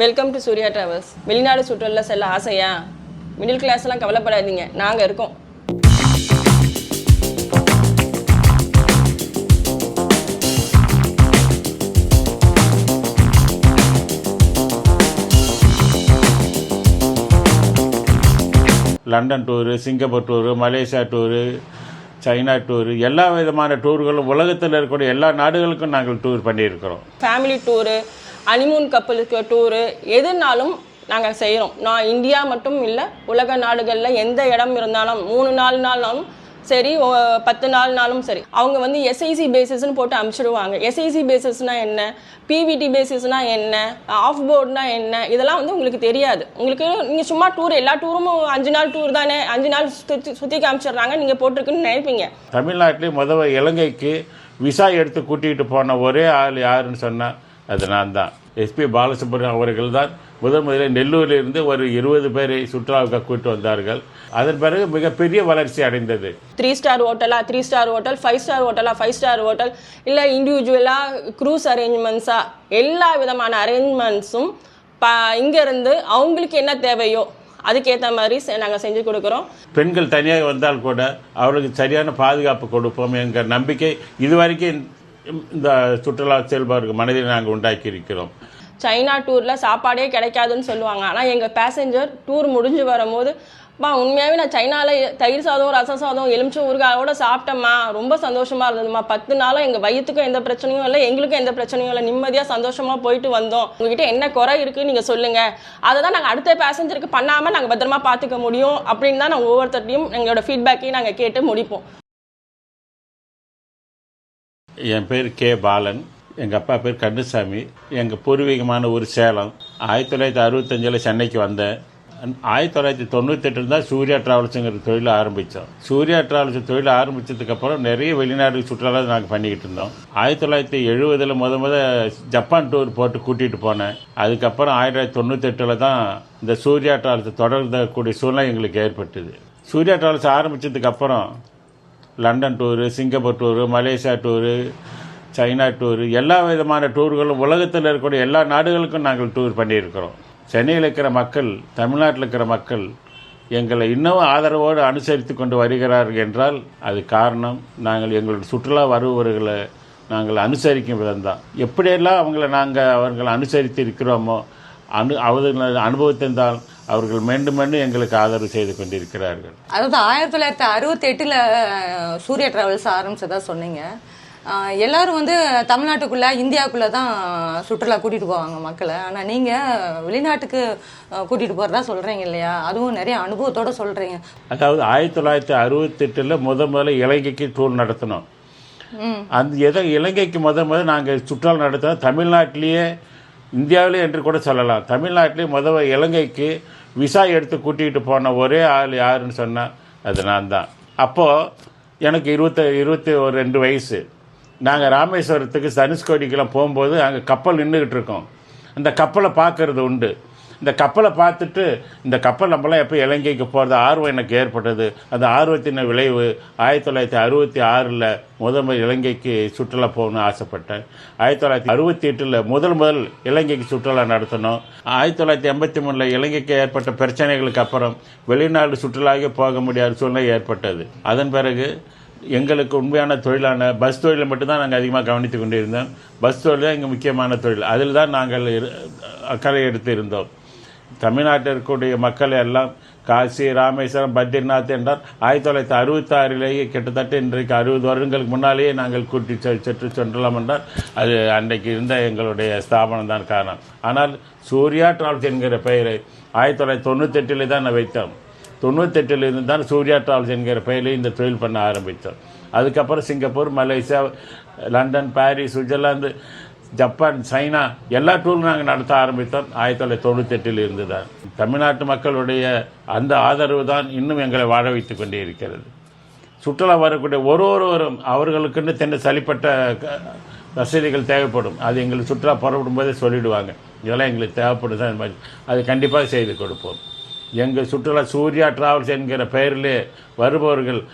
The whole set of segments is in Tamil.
வெல்கம் டு சூர்யா டிராவல்ஸ் வெளிநாடு சுற்றுலா செல்ல ஆசையா? மிடில் கிளாஸ்லாம் கவலைப்படாதீங்க. நாங்கள் இருக்கோம். London tour Singapore tour Malaysia tour China tour எல்லா விதமான டூர்களும் உலகத்தில் இருக்கக்கூடிய எல்லா நாடுகளுக்கும் நாங்கள் டூர் பண்ணியிருக்கிறோம். ஃபேமிலி டூரு அனிமூன் கப்பலுக்கு டூரு எதுனாலும் நாங்கள் செய்கிறோம் நான் இந்தியா மட்டும் இல்லை உலக நாடுகளில் எந்த இடம் இருந்தாலும் மூணு நாலு நாள்னாலும் சரி பத்து நாள்னாலும் சரி அவங்க வந்து எஸ்ஐசி பேசிஸ்ன்னு போட்டு அனுப்பிச்சிடுவாங்க எஸ்ஐசி பேசிஸ்னா என்ன? பிவிடி பேசிஸ்னா என்ன? ஆஃப் போர்ட்னா என்ன? இதெல்லாம் வந்து உங்களுக்கு தெரியாது. உங்களுக்கு நீங்கள் சும்மா டூர் எல்லா டூரும் அஞ்சு நாள் டூர் தானே? அஞ்சு நாள் சுற்றி சுற்றி காமிச்சிடுறாங்க நீங்கள் போட்டிருக்குன்னு நினைப்பீங்க. தமிழ்நாட்டிலே முதல்ல இலங்கைக்கு விசா எடுத்து கூட்டிகிட்டு போன ஒரே ஆள் யாருன்னு சொன்னால் அது நான் தான். எஸ்பி பாலசுப்ரமணியம் அவர்கள் தான் முதன் முதலில் நெல்லூரிலிருந்து ஒரு இருபது பேரை சுற்றுலாவுக்கு கூட்டு வந்தார்கள். அதன் பிறகு மிகப்பெரிய வளர்ச்சி அடைந்தது. த்ரீ ஸ்டார் ஹோட்டலா three star hotel five star ஹோட்டலா ஃபைவ் ஸ்டார் ஹோட்டல் இல்லை இண்டிவிஜுவலாக க்ரூஸ் அரேஞ்ச்மெண்ட்ஸா எல்லா விதமான அரேஞ்ச்மெண்ட்ஸும் ப இங்கேருந்து அவங்களுக்கு என்ன தேவையோ அதுக்கேற்ற மாதிரி நாங்கள் செஞ்சு கொடுக்குறோம். பெண்கள் தனியாக வந்தால் கூட அவர்களுக்கு சரியான பாதுகாப்பு கொடுப்போம் என்கிற நம்பிக்கை இதுவரைக்கும் இந்த சுற்றுலா செல்பவர்கள் மனதில் நாங்கள் உண்டாக்கி இருக்கிறோம் சைனா டூரில் சாப்பாடே கிடைக்காதுன்னு சொல்லுவாங்க. ஆனால் எங்கள் பேசஞ்சர் டூர் முடிஞ்சு வரும்போது பா உண்மையாகவே நான் சைனாவில் தயிர் சாதம் ரசம் சாதம் எலுமிச்சை ஊறுகாயோட சாப்பிட்டேம்மா. ரொம்ப சந்தோஷமாக இருந்ததும்மா. பத்து நாளாக எங்கள் வயிற்றுக்கும் எந்த பிரச்சனையும் இல்லை எங்களுக்கும் எந்த பிரச்சனையும் இல்லை. நிம்மதியாக சந்தோஷமாக போயிட்டு வந்தோம். உங்ககிட்ட என்ன குறை இருக்குன்னு நீங்கள் சொல்லுங்கள் அதை தான் நாங்கள் அடுத்த பேசஞ்சருக்கு பண்ணாமல் நாங்கள் பத்திரமா பார்த்துக்க முடியும். அப்படின்னு தான் நாங்கள் ஒவ்வொருத்தர்ட்டையும் எங்களோட ஃபீட்பேக்கையும் நாங்கள் கேட்டு முடிப்போம். என் பேர் கே பாலன். எங்கள் அப்பா பேர் கண்ணுசாமி. எங்கள் பூர்வீகமான ஊர் சேலம். ஆயிரத்தி தொள்ளாயிரத்தி அறுபத்தஞ்சில் சென்னைக்கு வந்தேன். ஆயிரத்தி தொள்ளாயிரத்தி தொண்ணூத்தெட்டில் தான் சூர்யா டிராவல்ஸுங்கிற தொழில் ஆரம்பித்தோம் சூர்யா டிராவல்ஸ் தொழில் ஆரம்பித்ததுக்கப்புறம் நிறைய வெளிநாடு சுற்றுலா நாங்கள் பண்ணிக்கிட்டு இருந்தோம். ஆயிரத்தி தொள்ளாயிரத்தி எழுபதில் முத முத ஜப்பான் டூர் போட்டு கூட்டிகிட்டு போனேன். அதுக்கப்புறம் ஆயிரத்தி தொள்ளாயிரத்தி தொண்ணூத்தெட்டில் தான் இந்த சூர்யா டிராவல்ஸ் தொடர்ந்தக்கூடிய சூழ்நிலை எங்களுக்கு ஏற்பட்டது. Surya travels ஆரம்பித்ததுக்கப்புறம் London tour Singapore tour Malaysia tour China tour எல்லா விதமான டூர்களும் உலகத்தில் இருக்கக்கூடிய எல்லா நாடுகளுக்கும் நாங்கள் டூர் பண்ணியிருக்கிறோம். சென்னையில் இருக்கிற மக்கள் தமிழ்நாட்டில் இருக்கிற மக்கள் எங்களை இன்னும் ஆதரவோடு அனுசரித்து கொண்டு வருகிறார்கள் என்றால் அது காரணம். நாங்கள் எங்களுடைய சுற்றுலா வருபவர்களை நாங்கள் அனுசரிக்கும் விதம்தான். எப்படியெல்லாம் அவங்கள நாங்கள் அவர்களை அனுசரித்து இருக்கிறோமோ அனு அவர்கள் அனுபவத்திருந்தால் அவர்கள் மீண்டும் மீண்டும் எங்களுக்கு ஆதரவு செய்து கொண்டிருக்கிறார்கள். அதாவது ஆயிரத்தி தொள்ளாயிரத்தி அறுபத்தி எட்டுல சூர்யா டிராவல்ஸ் ஆரம்பிச்சதா சொன்னீங்க. எல்லாரும் வந்து தமிழ்நாட்டுக்குள்ள இந்தியாவுக்குள்ள தான் சுற்றுலா கூட்டிட்டு போவாங்க மக்களை. ஆனா நீங்க வெளிநாட்டுக்கு ஆஹ் கூட்டிட்டு போறதா சொல்றீங்க இல்லையா? அதுவும் நிறைய அனுபவத்தோட சொல்றீங்க. அதாவது ஆயிரத்தி தொள்ளாயிரத்தி அறுபத்தெட்டில் முத முதல்ல இலங்கைக்கு டூர் நடத்தினோம். அந்த எதை இலங்கைக்கு முத முத நாங்கள் சுற்றுலா நடத்தினோம். தமிழ்நாட்டிலேயே இந்தியாவிலே என்று கூட சொல்லலாம். தமிழ்நாட்டிலே முத இலங்கைக்கு விசா எடுத்து கூட்டிகிட்டு போன ஒரே ஆள் யாருன்னு சொன்னால் அது நான் தான். அப்போது எனக்கு இருபத்த இருபத்தி ஒரு ரெண்டு வயசு. நாங்கள் ராமேஸ்வரத்துக்கு தனுஷ்கோடிக்கெல்லாம் போகும்போது அங்கே கப்பல் நின்றுக்கிட்டு இருக்கோம். அந்த கப்பலை பார்க்கறது உண்டு. இந்த கப்பலை பார்த்துட்டு இந்த கப்பல் நம்மளாம் எப்போ இலங்கைக்கு போகிறது ஆர்வம் எனக்கு ஏற்பட்டது. அந்த ஆர்வத்தின விளைவு ஆயிரத்தி தொள்ளாயிரத்தி அறுபத்தி ஆறில் முதல் முதல் இலங்கைக்கு சுற்றுலா போகணும்னு ஆசைப்பட்டேன். ஆயிரத்தி தொள்ளாயிரத்தி அறுபத்தி எட்டில் முதல் முதல் இலங்கைக்கு சுற்றுலா நடத்தணும். ஆயிரத்தி தொள்ளாயிரத்தி எண்பத்தி மூணில் இலங்கைக்கு ஏற்பட்ட பிரச்சனைகளுக்கு அப்புறம் வெளிநாடு சுற்றுலாவே போக முடியாத சூழ்நிலை ஏற்பட்டது. அதன் பிறகு எங்களுக்கு உண்மையான தொழிலான பஸ் தொழிலை மட்டும்தான் நாங்கள் அதிகமாக கவனித்து கொண்டிருந்தோம். பஸ் தொழில் தான் எங்கள் முக்கியமான தொழில். அதில் தான் நாங்கள் இரு- அக்கறை எடுத்து இருந்தோம் தமிழ்நாட்டில் இருக்கக்கூடிய மக்கள் எல்லாம் காசி ராமேஸ்வரம் பத்ரிநாத் என்றால் ஆயிரத்தி தொள்ளாயிரத்தி அறுபத்தி ஆறிலேயே கிட்டத்தட்ட இன்றைக்கு அறுபது வருடங்களுக்கு முன்னாலேயே நாங்கள் கூட்டி சென்று சென்றலாம் என்றால் அது அன்றைக்கு இருந்த எங்களுடைய ஸ்தாபனம் தான் காரணம். ஆனால் சூர்யா டிராவல்ஸ் என்கிற பெயரை ஆயிரத்தி தொள்ளாயிரத்தி தொண்ணூத்தெட்டிலே தான் நான் வைத்தோம். தொண்ணூத்தெட்டிலிருந்து தான் சூர்யா டிராவல்ஸ் என்கிற பெயரில் இந்த தொழில் பண்ண ஆரம்பித்தோம். அதுக்கப்புறம் Singapore Malaysia London Paris Switzerland Japan China எல்லா டூரும் நாங்கள் நடத்த ஆரம்பித்தோம். ஆயிரத்தி தொள்ளாயிரத்தி தொண்ணூத்தெட்டில் இருந்து தான். தமிழ்நாட்டு மக்களுடைய அந்த ஆதரவு தான் இன்னும் எங்களை வாழ வைத்து கொண்டே இருக்கிறது. சுற்றுலா வரக்கூடிய ஒரு ஒருவரும் அவர்களுக்குன்னு தென்ன சளிப்பட்ட க- வசதிகள் தேவைப்படும். அது எங்களுக்கு சுற்றுலா புறப்படும் போதே சொல்லிடுவாங்க. இதெல்லாம் எங்களுக்கு தேவைப்படும் தான் மாதிரி. அது கண்டிப்பாக செய்து கொடுப்போம். எங்கள் சுற்றுலா சூர்யா டிராவல்ஸ் என்கிற பெயரிலே வருபவர்கள்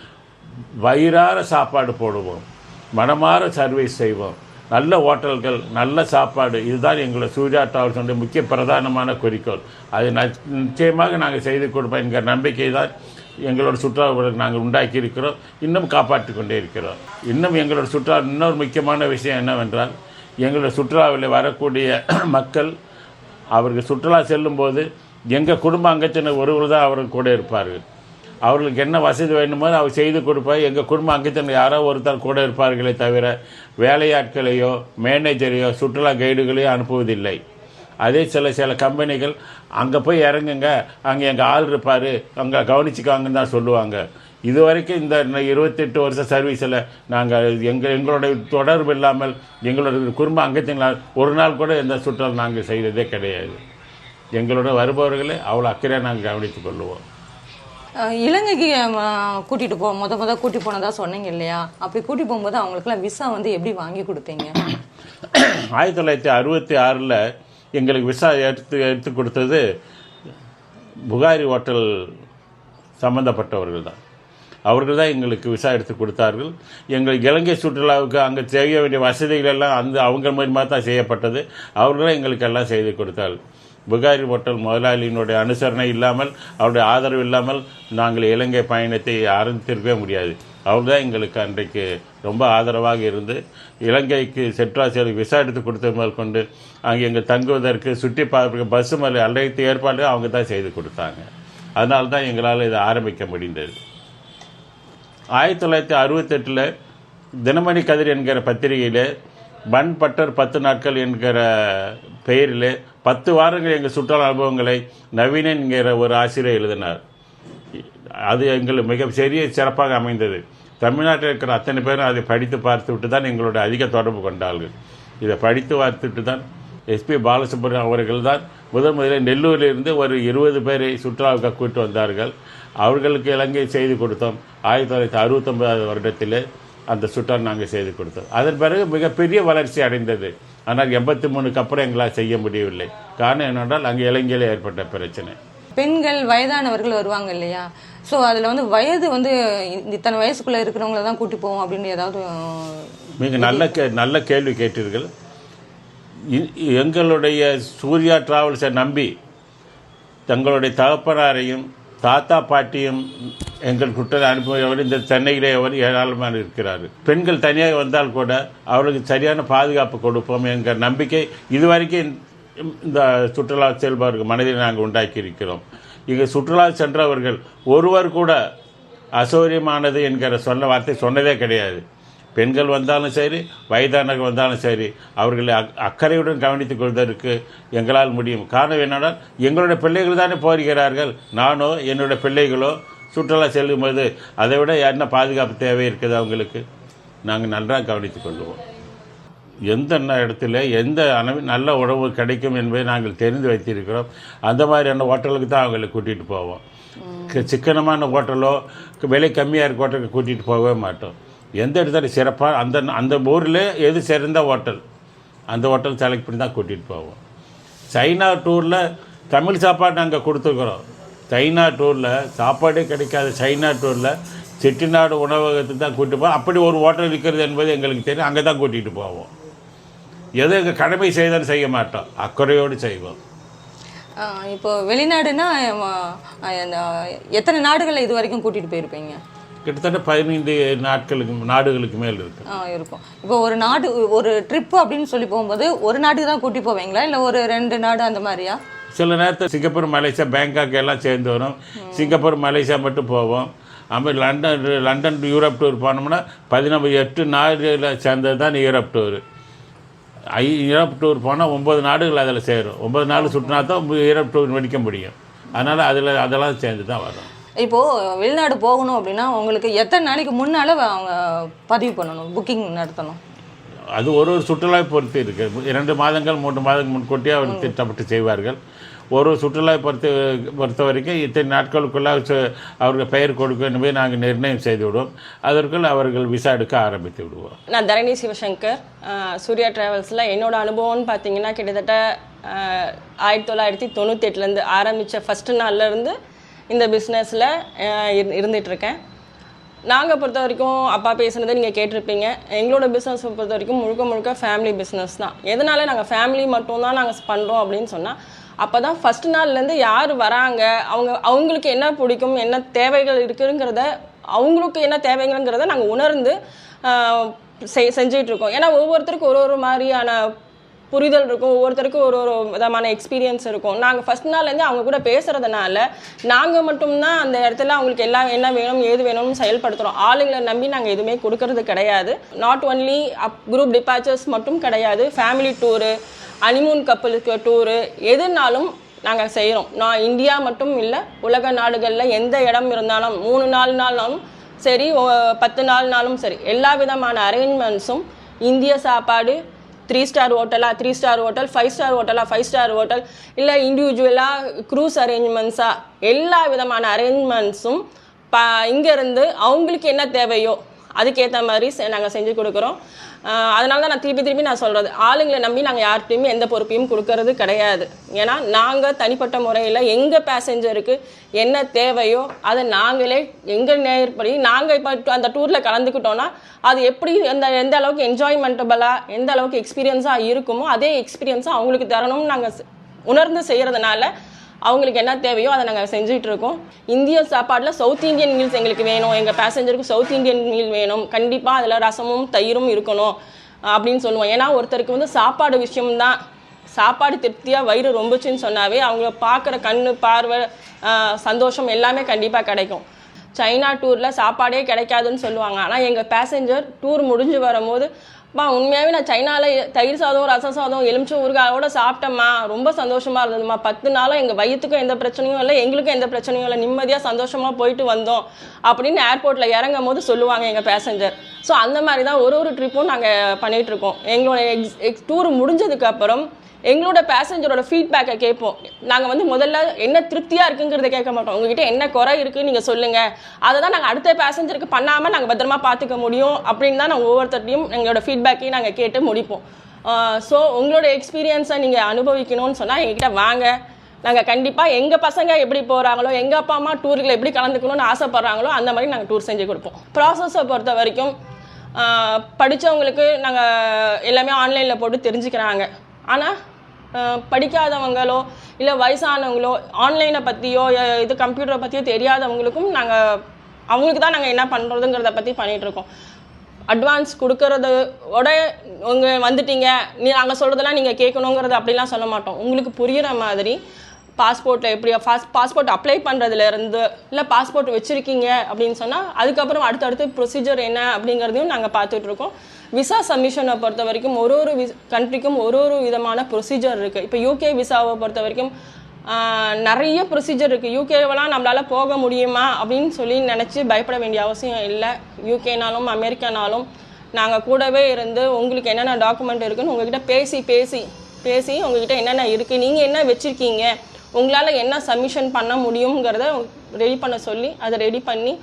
வயிறார சாப்பாடு போடுவோம். மனமாற சர்வீஸ் செய்வோம். நல்ல ஹோட்டல்கள் நல்ல சாப்பாடு இதுதான் எங்களோட சூர்யா டிராவல்ஸுடைய முக்கிய பிரதானமான குறிக்கோள். அது நிச்சயமாக நாங்கள் செய்து கொடுப்போம். என்கிற நம்பிக்கை தான் எங்களோட சுற்றுலா நாங்கள் உண்டாக்கி இருக்கிறோம் இன்னும் காப்பாற்றி கொண்டே இருக்கிறோம். இன்னும் எங்களோட சுற்றுலா இன்னொரு முக்கியமான விஷயம் என்னவென்றால் எங்களோட சுற்றுலாவில் வரக்கூடிய மக்கள் அவர்கள் சுற்றுலா செல்லும்போது எங்கள் குடும்ப அங்கத்தினர் ஒருவர் தான் அவர்கள் கூட இருப்பார்கள். அவர்களுக்கு என்ன வசதி வேணுமோ அவர் செய்து கொடுப்பார் எங்கள் குடும்ப அங்கத்தினர் யாரோ ஒருத்தர் கூட இருப்பார்களே தவிர வேலையாட்களையோ மேனேஜரையோ சுற்றுலா கைடுகளையோ அனுப்புவதில்லை. அதே சில சில கம்பெனிகள் அங்கே போய் இறங்குங்க. அங்கே எங்கள் ஆள் இருப்பார். அங்கே கவனிச்சுக்காங்கன்னு தான் சொல்லுவாங்க. இது வரைக்கும் இந்த இருபத்தெட்டு வருஷ சர்வீஸில் நாங்கள் எங்கள் எங்களுடைய தொடர்பு இல்லாமல் எங்களோட குடும்ப அங்கத்தினால் ஒரு நாள் கூட எந்த சுற்றுலா நாங்கள் செய்ததே கிடையாது. எங்களோட வருபவர்களை அவ்வளோ அக்கறையாக நாங்கள் கவனித்துக் கொள்வோம் இலங்கைக்கு கூட்டிட்டு போ முத முத கூட்டி போனதா சொன்னீங்க இல்லையா? அப்படி கூட்டி போகும்போது அவங்களுக்குலாம் விசா வந்து எப்படி வாங்கி கொடுத்தீங்க? ஆயிரத்தி தொள்ளாயிரத்தி அறுபத்தி ஆறில் எங்களுக்கு விசா எடுத்து எடுத்து கொடுத்தது புகாரி ஹோட்டல் சம்மந்தப்பட்டவர்கள் தான் அவர்கள் தான் எங்களுக்கு விசா எடுத்து கொடுத்தார்கள். எங்கள் இலங்கை சுற்றுலாவுக்கு அங்கே செய்ய வேண்டிய வசதிகள் எல்லாம் அந்த அவங்க மூலியமாக தான் செய்யப்பட்டது. அவர்களும் எங்களுக்கு எல்லாம் செய்து கொடுத்தார்கள். புகாரி ஹோட்டல் முதலாளியினுடைய அனுசரணை இல்லாமல் அவருடைய ஆதரவு இல்லாமல் நாங்கள் இலங்கை பயணத்தை ஆரம்பித்திருக்கவே முடியாது. அவர் தான் எங்களுக்கு அன்றைக்கு ரொம்ப ஆதரவாக இருந்து இலங்கைக்கு செட்ராசியலுக்கு விசா எடுத்து கொடுத்த முதல் கொண்டு அங்கே எங்கள் தங்குவதற்கு சுற்றி பார்க்க பஸ்ஸு மேலே அனைத்து ஏற்பாடு அவங்க தான் செய்து கொடுத்தாங்க. அதனால தான் எங்களால் இதை ஆரம்பிக்க முடிந்தது. ஆயிரத்தி தொள்ளாயிரத்தி அறுபத்தெட்டில் தினமணி கதிர் என்கிற பத்திரிகையில் பன் பட்டர் பத்து நாட்கள் என்கிற பெயரில் பத்து வாரங்கள் எங்கள் சுற்றுலா அனுபவங்களை நவீனன் என்கிற ஒரு ஆசிரியர் எழுதினார். அது எங்களுக்கு மிக பெரிய சிறப்பாக அமைந்தது. தமிழ்நாட்டில் இருக்கிற அத்தனை பேரும் அதை படித்து பார்த்து விட்டு தான் எங்களோட அதிக தொடர்பு கொண்டார்கள். இதை படித்து பார்த்துட்டு தான் எஸ்பி பாலசுப்ரமணியம் அவர்கள் தான் முதன் முதலில் நெல்லூரிலிருந்து ஒரு இருபது பேரை சுற்றுலாவுக்கு கூட்டு வந்தார்கள். அவர்களுக்கு இலங்கை செய்து கொடுத்தோம். ஆயிரத்தி தொள்ளாயிரத்தி அறுபத்தொன்பதாவது வருடத்தில் அந்த சுற்றுலா நாங்கள் செய்து கொடுத்தோம். அதன் பிறகு மிகப்பெரிய வளர்ச்சி அடைந்தது. ஆனால் எண்பத்தி மூணுக்கு அப்புறம் எங்களால் செய்ய முடியவில்லை. காரணம் என்னென்றால் அங்கே இலங்கையில் ஏற்பட்ட பிரச்சனை. பெண்கள் வயதானவர்கள் வருவாங்க இல்லையா? ஸோ அதில் வந்து வயது வந்து இத்தனை வயசுக்குள்ள இருக்கிறவங்கள தான் கூட்டி போவோம் அப்படின்னு ஏதாவது மிக நல்ல கே நல்ல கேள்வி கேட்டீர்கள். எங்களுடைய சூர்யா டிராவல்ஸை நம்பி தங்களுடைய தகப்பனாரையும் தாத்தா பாட்டியும் எங்கள் குற்றத்தை அனுப்புவவர் இந்த சென்னையிலே அவர் ஏராளமாக இருக்கிறார். பெண்கள் தனியாக வந்தால் கூட அவர்களுக்கு சரியான பாதுகாப்பு கொடுப்போம் என்கிற நம்பிக்கை இதுவரைக்கும் இந்த- இந்த சுற்றுலா செல்பவர்கள் மனதில் நாங்கள் உண்டாக்கி இருக்கிறோம் இங்கே சுற்றுலா சென்றவர்கள் ஒருவர் கூட அசௌரியமானது என்கிற சொன்ன வார்த்தை சொன்னதே கிடையாது. பெண்கள் வந்தாலும் சரி வயதானவர்கள் வந்தாலும் சரி அவர்களை அக் அக்கறையுடன் கவனித்துக் கொள்வதற்கு எங்களால் முடியும். காரணம் என்னென்றால் எங்களுடைய பிள்ளைகள் தானே போகிறார்கள் நானோ என்னுடைய பிள்ளைகளோ சுற்றுலா செல்லும்போது அதை விட என்ன பாதுகாப்பு தேவை இருக்குது அவங்களுக்கு? நாங்கள் நன்றாக கவனித்துக் கொள்வோம். எந்த இடத்துல எந்த அணவி நல்ல உணவு கிடைக்கும் என்பதை நாங்கள் தெரிந்து வைத்திருக்கிறோம். அந்த மாதிரியான ஹோட்டலுக்கு தான் அவங்களை கூட்டிகிட்டு போவோம். சிக்கனமான ஹோட்டலோ விலை கம்மியாக இருக்க ஹோட்டலுக்கு கூட்டிகிட்டு போகவே மாட்டோம். எந்த இடத்துல சிறப்பாக அந்த அந்த ஊரில் எது சிறந்த ஹோட்டல் அந்த ஹோட்டல் செலக்ட் பண்ணி தான் கூட்டிகிட்டு போவோம். சைனா டூரில் தமிழ் சாப்பாடு நாங்கள் கொடுத்துருக்குறோம். சைனா டூரில் சாப்பாடே கிடைக்காத. சைனா டூரில் செட்டிநாடு உணவகத்துக்கு தான் கூட்டிட்டு போவோம். அப்படி ஒரு ஹோட்டல் இருக்கிறது என்பது எங்களுக்கு தெரியும். அங்கே தான் கூட்டிகிட்டு போவோம். எது எங்கள் கடமை செய்தாலும் செய்ய மாட்டோம். அக்கறையோடு செய்வோம். இப்போ வெளிநாடுனா எத்தனை நாடுகளில் இது வரைக்கும் கூட்டிகிட்டு போயிருப்பீங்க? கிட்டத்தட்ட பதினைந்து நாட்களுக்கு நாடுகளுக்கு மேல் இருக்கு. ஆ இருக்கும். இப்போ ஒரு நாடு ஒரு ட்ரிப் அப்படின்னு சொல்லி போகும்போது ஒரு நாட்டுக்கு தான் கூட்டி போவீங்களா? இல்லை ஒரு ரெண்டு நாடு அந்த மாதிரியா? சில நேரத்தில் சிங்கப்பூர் மலேசியா பேங்காக் எல்லாம் சேர்ந்து வரும். சிங்கப்பூர் மலேசியா மட்டும் போவோம். அப்புறம் லண்டன் லண்டன் யூரோப் டூர் போனோம்னா பதினொன்று எட்டு நாடுகளை சேர்ந்தது தான் யூரோப் டூர். ஐ யூரோப் டூர் போனால் ஒம்பது நாடுகள் அதில் சேரும். ஒன்பது நாடு சுற்றினா தான் யூரோப் டூர் வெடிக்க முடியும். அதனால் அதில் அதெல்லாம் சேர்ந்து தான் வரும். இப்போ வெளிநாடு போகணும் அப்படின்னா உங்களுக்கு எத்தனை நாளைக்கு முன்னால அவங்க பதிவு பண்ணணும் புக்கிங் நடத்தணும்? அது ஒரு ஒரு சுற்றுலாவை பொறுத்து இருக்குது இரண்டு மாதங்கள் மூன்று மாதங்கள் முன்கூட்டியே அவர் திட்டமிட்டு செய்வார்கள். ஒரு சுற்றுலாவை பொறுத்த பொறுத்த வரைக்கும் இத்தனை நாட்களுக்குள்ள சு- அவர்கள் பெயர் கொடுக்க என்பதை நாங்கள் நிர்ணயம் செய்து விடுவோம். அதற்குள் அவர்கள் விசா எடுக்க ஆரம்பித்து விடுவோம். நான் தரணி சிவசங்கர். சூர்யா டிராவல்ஸில் என்னோட அனுபவம்னு பார்த்தீங்கன்னா கிட்டத்தட்ட ஆயிரத்தி தொள்ளாயிரத்தி தொண்ணூத்தெட்டுலேருந்து ஆரம்பித்த ஃபஸ்ட்டு நாள்லேருந்து இந்த பிஸ்னஸில் இருந்துகிட்ருக்கேன் நாங்கள் பொறுத்த வரைக்கும் அப்பா பேசுனதை நீங்கள் கேட்டிருப்பீங்க. எங்களோட பிஸ்னஸ் பொறுத்த வரைக்கும் முழுக்க முழுக்க ஃபேமிலி பிஸ்னஸ் தான். எதனால நாங்கள் ஃபேமிலி மட்டும்தான் நாங்கள் பண்ணுறோம் அப்படின்னு சொன்னால் அப்போ தான் ஃபஸ்ட் நாள்லேருந்து யார் வராங்க அவங்க அவங்களுக்கு என்ன பிடிக்கும் என்ன தேவைகள் இருக்குங்கிறத அவங்களுக்கு என்ன தேவைங்கிறத நாங்கள் உணர்ந்து செய் செஞ்சுட்டு இருக்கோம் ஏன்னா ஒவ்வொருத்தருக்கும் ஒரு ஒரு மாதிரியான புரிதல் இருக்கும் ஒவ்வொருத்தருக்கும் ஒரு ஒரு விதமான எக்ஸ்பீரியன்ஸ் இருக்கும். நாங்கள் ஃபஸ்ட் நாள்லேருந்து அவங்க கூட பேசுகிறதுனால நாங்கள் மட்டும்தான் அந்த இடத்துல அவங்களுக்கு எல்லாம் என்ன வேணும் ஏது வேணும்னு செயல்படுத்துகிறோம் ஆளுங்களை நம்பி நாங்கள் எதுவுமே கொடுக்கறது கிடையாது. Not only of group departures மட்டும் கிடையாது. ஃபேமிலி டூரு அனிமூன் கப்பலுக்கு டூரு எதுனாலும் நாங்கள் செய்கிறோம் நான் இந்தியா மட்டும் இல்லை உலக நாடுகளில் எந்த இடம் இருந்தாலும் மூணு நாலு நாள்னாலும் சரி பத்து நாள்னாலும் சரி எல்லா விதமான அரேஞ்ச்மெண்ட்ஸும் இந்திய சாப்பாடு த்ரீ ஸ்டார் ஹோட்டலா three star hotel five star ஹோட்டலா ஃபைவ் ஸ்டார் ஹோட்டல் இல்லை இண்டிவிஜுவலாக க்ரூஸ் அரேஞ்ச்மெண்ட்ஸா எல்லா விதமான அரேஞ்ச்மெண்ட்ஸும் ப இங்கேருந்து அவங்களுக்கு என்ன தேவையோ அதுக்கேற்ற மாதிரி நாங்கள் செஞ்சு கொடுக்குறோம். அதனால தான் நான் திருப்பி திருப்பி நான் சொல்கிறது ஆளுங்களை நம்பி நாங்கள் யார்கிட்டையுமே எந்த பொறுப்பையும் கொடுக்கறது கிடையாது. ஏன்னா நாங்கள் தனிப்பட்ட முறையில் எங்கள் பேசஞ்சருக்கு என்ன தேவையோ அதை நாங்களே எங்கள் நேர்படி நாங்கள் இப்போ அந்த டூரில் கலந்துக்கிட்டோன்னா அது எப்படி எந்த எந்த அளவுக்கு என்ஜாய்மெண்டபுளாக எந்த அளவுக்கு எக்ஸ்பீரியன்ஸாக இருக்குமோ அதே எக்ஸ்பீரியன்ஸாக அவங்களுக்கு தரணும்னு நாங்கள் உணர்ந்து செய்கிறதுனால அவங்களுக்கு என்ன தேவையோ அதை நாங்கள் செஞ்சுட்டு இருக்கோம் இந்திய சாப்பாட்டில் சவுத் இந்தியன் மீல்ஸ் எங்களுக்கு வேணும். எங்கள் பேசஞ்சருக்கு சவுத் இந்தியன் மீல் வேணும். கண்டிப்பாக அதில் ரசமும் தயிரும் இருக்கணும் அப்படின்னு சொல்லுவோம். ஏன்னா ஒருத்தருக்கு வந்து சாப்பாடு விஷயம்தான். சாப்பாடு திருப்தியாக வயிறு ரொம்பச்சுன்னு சொன்னாவே அவங்கள பார்க்குற கண்ணு பார்வை சந்தோஷம் எல்லாமே கண்டிப்பாக கிடைக்கும். சைனா டூரில் சாப்பாடே கிடைக்காதுன்னு சொல்லுவாங்க. ஆனால் எங்கள் பேசஞ்சர் டூர் முடிஞ்சு வரும்போது அப்பா உண்மையாகவே நான் சைனாவில் தயிர் சாதம் ரசம் சாதம் எலுமிச்சை ஊறுகாயோட சாப்பிட்டேம்மா. ரொம்ப சந்தோஷமாக இருந்ததும்மா. பத்து நாளும் எங்கள் வயிற்றுக்கும் எந்த பிரச்சனையும் இல்லை எங்களுக்கும் எந்த பிரச்சனையும் இல்லை. நிம்மதியாக சந்தோஷமாக போயிட்டு வந்தோம். அப்படின்னு ஏர்போர்ட்டில் இறங்கும் போது சொல்லுவாங்க எங்கள் பேசஞ்சர் ஸோ அந்த மாதிரி தான் ஒரு ஒரு ட்ரிப்பும் நாங்கள் பண்ணிகிட்டு இருக்கோம். எங்களோட எக்ஸ் எக்ஸ் டூர் முடிஞ்சதுக்கப்புறம் எங்களோட பேசஞ்சரோட ஃபீட்பேக்கை கேட்போம். நாங்கள் வந்து முதல்ல என்ன திருப்தியாக இருக்குங்கிறத கேட்க மாட்டோம். உங்ககிட்ட என்ன குறை இருக்குன்னு நீங்கள் சொல்லுங்கள் அதை தான் நாங்கள் அடுத்த பேசஞ்சருக்கு பண்ணாமல் நாங்கள் பத்திரமா பார்த்துக்க முடியும் அப்படின்னு தான் நாங்கள் ஒவ்வொருத்தர்ட்டையும் எங்களோட ஃபீட்பேக்கையும் நாங்கள் கேட்டு முடிப்போம். ஸோ உங்களோட எக்ஸ்பீரியன்ஸை நீங்கள் அனுபவிக்கணும்னு சொன்னால் எங்ககிட்ட வாங்க. நாங்கள் கண்டிப்பாக எங்கள் பசங்க எப்படி போகிறாங்களோ எங்கள் அப்பா அம்மா டூர்களை எப்படி கலந்துக்கணும்னு ஆசைப்பட்றாங்களோ அந்த மாதிரி நாங்கள் டூர் செஞ்சு கொடுப்போம். ப்ராசஸை பொறுத்த வரைக்கும் படித்தவங்களுக்கு நாங்கள் எல்லாமே ஆன்லைனில் போட்டு தெரிஞ்சுக்கிறாங்க. ஆனால் படிக்காதவங்களோ இல்லை வயசானவங்களோ ஆன்லைனை பற்றியோ இது கம்ப்யூட்டரை பற்றியோ தெரியாதவங்களுக்கும் நாங்கள் அவங்களுக்கு தான் நாங்கள் என்ன பண்ணுறதுங்கிறத பற்றி பண்ணிகிட்ருக்கோம் அட்வான்ஸ் கொடுக்கறதோட உங்க வந்துட்டீங்க நீ நாங்கள் சொல்கிறதெல்லாம் நீங்கள் கேட்கணுங்கிறத அப்படிலாம் சொல்ல மாட்டோம். உங்களுக்கு புரிகிற மாதிரி பாஸ்போர்ட்டில் எப்படி பாஸ் பாஸ்போர்ட் அப்ளை பண்ணுறதுலேருந்து இல்லை பாஸ்போர்ட் வச்சுருக்கீங்க அப்படின்னு சொன்னால் அதுக்கப்புறம் அடுத்தடுத்து ப்ரொசீஜர் என்ன அப்படிங்கிறதையும் நாங்கள் பார்த்துட்ருக்கோம். விசா சப்மிஷனை பொறுத்த வரைக்கும் ஒரு ஒரு விஸ் கண்ட்ரிக்கும் ஒரு ஒரு விதமான ப்ரொசீஜர் இருக்குது இப்போ யூகே விசாவை பொறுத்த வரைக்கும் நிறைய ப்ரொசீஜர் இருக்குது யூகேவெலாம் நம்மளால் போக முடியுமா அப்படின்னு சொல்லி நினச்சி பயப்பட வேண்டிய அவசியம் இல்லை. யூகேனாலும் அமெரிக்கானாலும் நாங்கள் கூடவே இருந்து உங்களுக்கு என்னென்ன டாக்குமெண்ட் இருக்குன்னு உங்ககிட்ட பேசி பேசி பேசி உங்ககிட்ட என்னென்ன இருக்குது நீங்கள் என்ன வச்சுருக்கீங்க உங்களால் என்ன சப்மிஷன் பண்ண முடியுங்கிறத ரெடி பண்ண சொல்லி அதை ரெடி பண்ணி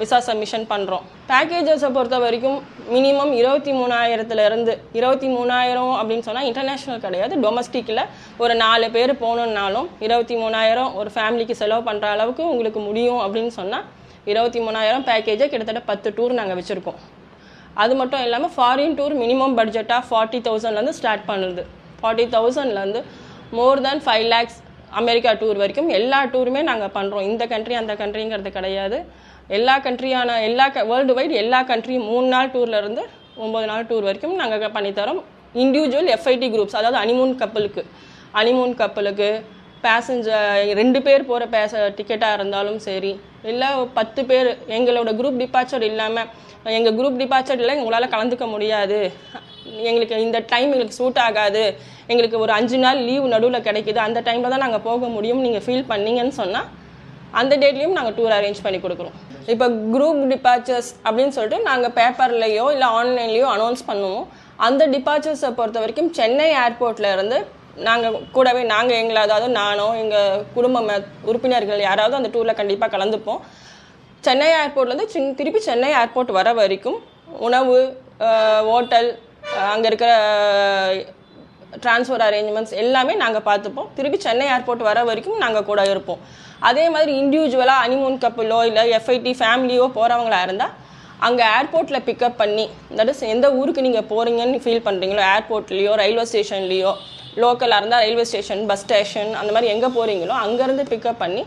விசா சப்மிஷன் பண்ணுறோம் பேக்கேஜஸை பொறுத்த வரைக்கும் மினிமம் இருபத்தி மூணாயிரத்துலேருந்து இருபத்தி மூணாயிரம் அப்படின்னு சொன்னால் இன்டர்நேஷ்னல் கிடையாது. டொமஸ்டிக்கில் ஒரு நாலு பேர் போகணுன்னாலும் இருபத்தி மூணாயிரம் ஒரு ஃபேமிலிக்கு செலவு பண்ணுற அளவுக்கு உங்களுக்கு முடியும் அப்படின்னு சொன்னால் இருபத்தி மூணாயிரம் பேக்கேஜை கிட்டத்தட்ட பத்து டூர் நாங்கள் வச்சுருக்கோம். அது மட்டும் இல்லாமல் ஃபாரின் டூர் மினிமம் பட்ஜெட்டாக ஃபார்ட்டி தௌசண்ட்லேருந்து ஸ்டார்ட் பண்ணுது. ஃபார்ட்டி தௌசண்ட்லேருந்து more than five lakhs America tour வரைக்கும் எல்லா டூருமே நாங்கள் பண்ணுறோம் இந்த கண்ட்ரி அந்த கண்ட்ரிங்கிறது கிடையாது. எல்லா கண்ட்ரியான எல்லா க வேர்ல்டு வைட் எல்லா கண்ட்ரியும் மூணு நாள் டூர்ல இருந்து ஒம்பது நாள் டூர் வரைக்கும் நாங்கள் பண்ணித்தரோம். இண்டிவிஜுவல் எஃப்ஐடி குரூப்ஸ் அதாவது அனிமூன் கப்பலுக்கு அனிமூன் கப்பலுக்கு பேசஞ்சர் ரெண்டு பேர் போகிற பேச டிக்கெட்டாக இருந்தாலும் சரி இல்லை பத்து பேர் எங்களோட குரூப் டிபார்ச்சர் இல்லாமல் எங்கள் குரூப் டிபார்ச்சரில் உங்களால் கலந்துக்க முடியாது. எங்களுக்கு இந்த டைம் எங்களுக்கு சூட் ஆகாது. எங்களுக்கு ஒரு அஞ்சு நாள் லீவ் நடுவில் கிடைக்குது. அந்த டைமில் தான் நாங்கள் போக முடியும். நீங்கள் ஃபீல் பண்ணீங்கன்னு சொன்னால் அந்த டேட்லேயும் நாங்கள் டூர் அரேஞ்ச் பண்ணி கொடுக்குறோம். இப்போ குரூப் டிபார்ச்சர்ஸ் அப்படின்னு சொல்லிட்டு நாங்கள் பேப்பர்லேயோ இல்லை ஆன்லைன்லேயோ அனௌன்ஸ் பண்ணுவோம். அந்த டிபார்ச்சர்ஸை பொறுத்த வரைக்கும் சென்னை ஏர்போர்ட்டில் இருந்து நாங்கள் கூடவே நாங்கள் எங்களை அதாவது நானும் எங்கள் குடும்ப உறுப்பினர்கள் யாராவது அந்த டூரில் கண்டிப்பாக கலந்துப்போம். சென்னை ஏர்போர்ட்லேருந்து சின் திருப்பி சென்னை ஏர்போர்ட் வர வரைக்கும் உணவு ஹோட்டல் அங்கே இருக்கிற ட்ரான்ஸ்ஃபர் அரேஞ்ச்மெண்ட்ஸ் எல்லாமே நாங்கள் பார்த்துப்போம். திருப்பி சென்னை ஏர்போர்ட் வர வரைக்கும் நாங்கள் கூட இருப்போம். அதே மாதிரி இண்டிவிஜுவலாக அனிமூன் கப்பலோ இல்லை எஃப்ஐடி ஃபேமிலியோ போகிறவங்களா இருந்தால் அங்கே ஏர்போர்ட்டில் பிக்கப் பண்ணி தட் இஸ் எந்த ஊருக்கு நீங்கள் போகிறீங்கன்னு ஃபீல் பண்ணுறீங்களோ ஏர்போர்ட்லேயோ ரயில்வே ஸ்டேஷன்லேயோ லோக்கலாக இருந்தால் ரயில்வே ஸ்டேஷன் பஸ் ஸ்டேஷன் அந்த மாதிரி எங்கே போகிறீங்களோ அங்கேருந்து பிக்கப் பண்ணி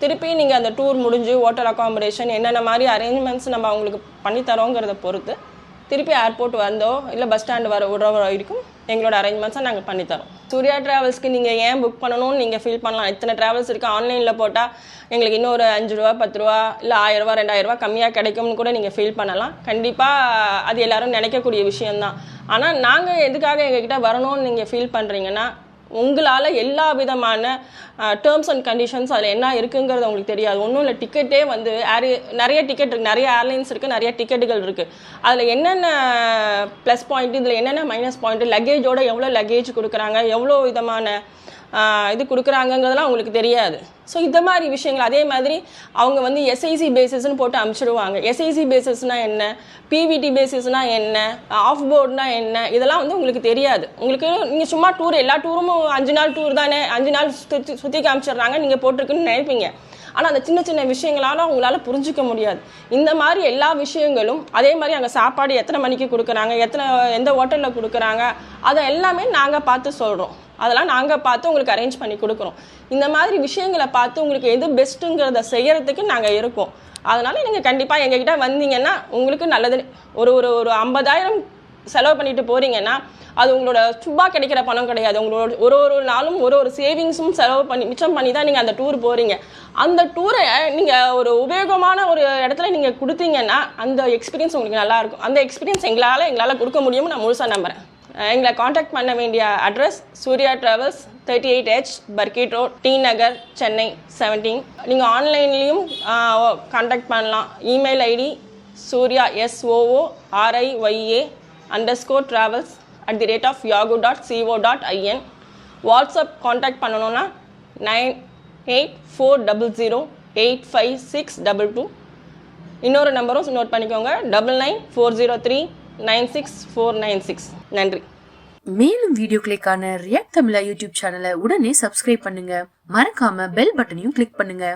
திருப்பி நீங்கள் அந்த டூர் முடிஞ்சு ஹோட்டல் அக்காமடேஷன் என்னென்ன மாதிரி அரேஞ்ச்மெண்ட்ஸ் நம்ம அவங்களுக்கு பண்ணி தரோங்கிறத பொறுத்து திருப்பி ஏர்போர்ட் வந்தோ இல்லை பஸ் ஸ்டாண்டு வர விடுற இருக்கும் எங்களோட அரேஞ்ச்மெண்ட்ஸை நாங்கள் பண்ணித்தரோம் சூர்யா ட்ராவல்ஸ்க்கு நீங்கள் ஏன் புக் பண்ணணும்னு நீங்கள் ஃபீல் பண்ணலாம்? இத்தனை ட்ராவல்ஸ் இருக்குது ஆன்லைனில் போட்டால் எங்களுக்கு இன்னொரு அஞ்சு ரூபா பத்து ரூபா இல்லை ஆயிரம் ரூபா ரெண்டாயிரம் ரூபா கம்மியாக கிடைக்கும்னு கூட நீங்கள் ஃபீல் பண்ணலாம். கண்டிப்பாக அது எல்லாரும் நினைக்கக்கூடிய விஷயம்தான். ஆனால் நாங்கள் எதுக்காக எங்ககிட்ட வரணும்னு நீங்கள் ஃபீல் பண்ணுறீங்கன்னா உங்களால் எல்லா விதமான டேர்ம்ஸ் அண்ட் கண்டிஷன்ஸ் அதில் என்ன இருக்குங்கிறது உங்களுக்கு தெரியாது. ஒன்றும் இல்லை டிக்கெட்டே வந்து ஏர் நிறைய டிக்கெட் இருக்குது நிறைய ஏர்லைன்ஸ் இருக்குது நிறைய டிக்கெட்டுகள் இருக்குது அதில் என்னென்ன ப்ளஸ் பாயிண்ட் இதில் என்னென்ன மைனஸ் பாயிண்ட் லக்கேஜோட எவ்வளோ லக்கேஜ் கொடுக்குறாங்க எவ்வளோ விதமான இது கொடுக்குறாங்கங்கிறதெல்லாம் உங்களுக்கு தெரியாது. ஸோ இந்த மாதிரி விஷயங்கள் அதே மாதிரி அவங்க வந்து எஸ்ஐசி பேசிஸ்னு போட்டு அமுச்சிடுவாங்க. எஸ்ஐசி பேசிஸ்னால் என்ன? பிவிடி பேசிஸ்னால் என்ன? ஆஃப் போர்டுனால் என்ன? இதெல்லாம் வந்து உங்களுக்கு தெரியாது. உங்களுக்கு நீங்கள் சும்மா டூர் எல்லா டூரும் அஞ்சு நாள் டூர் தானே? அஞ்சு நாள் சுற்றி சுற்றி காமிச்சிடுறாங்க நீங்கள் போட்டிருக்குன்னு நினைப்பீங்க. ஆனால் அந்த சின்ன சின்ன விஷயங்களால உங்களால் புரிஞ்சிக்க முடியாது. இந்த மாதிரி எல்லா விஷயங்களும் அதே மாதிரி அங்கே சாப்பாடு எத்தனை மணிக்கு கொடுக்குறாங்க எத்தனை எந்த ஹோட்டலில் கொடுக்குறாங்க அதை எல்லாமே நாங்கள் பார்த்து சொல்கிறோம் அதெல்லாம் நாங்கள் பார்த்து உங்களுக்கு அரேஞ்ச் பண்ணி கொடுக்குறோம். இந்த மாதிரி விஷயங்களை பார்த்து உங்களுக்கு எது பெஸ்ட்டுங்கிறத செய்யறதுக்கு நாங்கள் இருக்கோம். அதனால நீங்கள் கண்டிப்பாக எங்ககிட்ட வந்தீங்கன்னா உங்களுக்கு நல்லது. ஒரு ஒரு ஒரு ஐம்பதாயிரம் செலவு பண்ணிட்டு போறீங்கன்னா அது உங்களோட சும்மா கிடைக்கிற பணம் கிடையாது. உங்களோட ஒரு ஒரு நாளும் ஒரு ஒரு சேவிங்ஸும் செலவு பண்ணி மிச்சம் பண்ணி தான் நீங்கள் அந்த டூர் போறீங்க. அந்த டூரை நீங்கள் ஒரு உபயோகமான ஒரு இடத்துல நீங்கள் கொடுத்தீங்கன்னா அந்த எக்ஸ்பீரியன்ஸ் உங்களுக்கு நல்லா இருக்கும். அந்த எக்ஸ்பீரியன்ஸ் எங்களால் எங்களால் கொடுக்க முடியும்னு நான் முழுசாக நம்புறேன். எங்களை காண்டாக்ட் பண்ண வேண்டிய address Surya travels thirty eight H Burkit road T Nagar Chennai seventeen நீங்கள் ஆன்லைன்லேயும் காண்டாக்ட் பண்ணலாம். Email ID Surya S O O R I Y A underscore travels at the rate of Yahoo dot C O dot I N WhatsApp contact பண்ணணுன்னா nine eight four double zero eight five six double two இன்னொரு நம்பரும் நோட் பண்ணிக்கோங்க double nine four zero three nine six four nine six. நன்றி. மேலும் வீடியோக்களுக்கான ரியாக்ட் தமிழா யூடியூப் சேனலை உடனே சப்ஸ்கிரைப் பண்ணுங்க. மறக்காம பெல் பட்டனையும் கிளிக் பண்ணுங்க.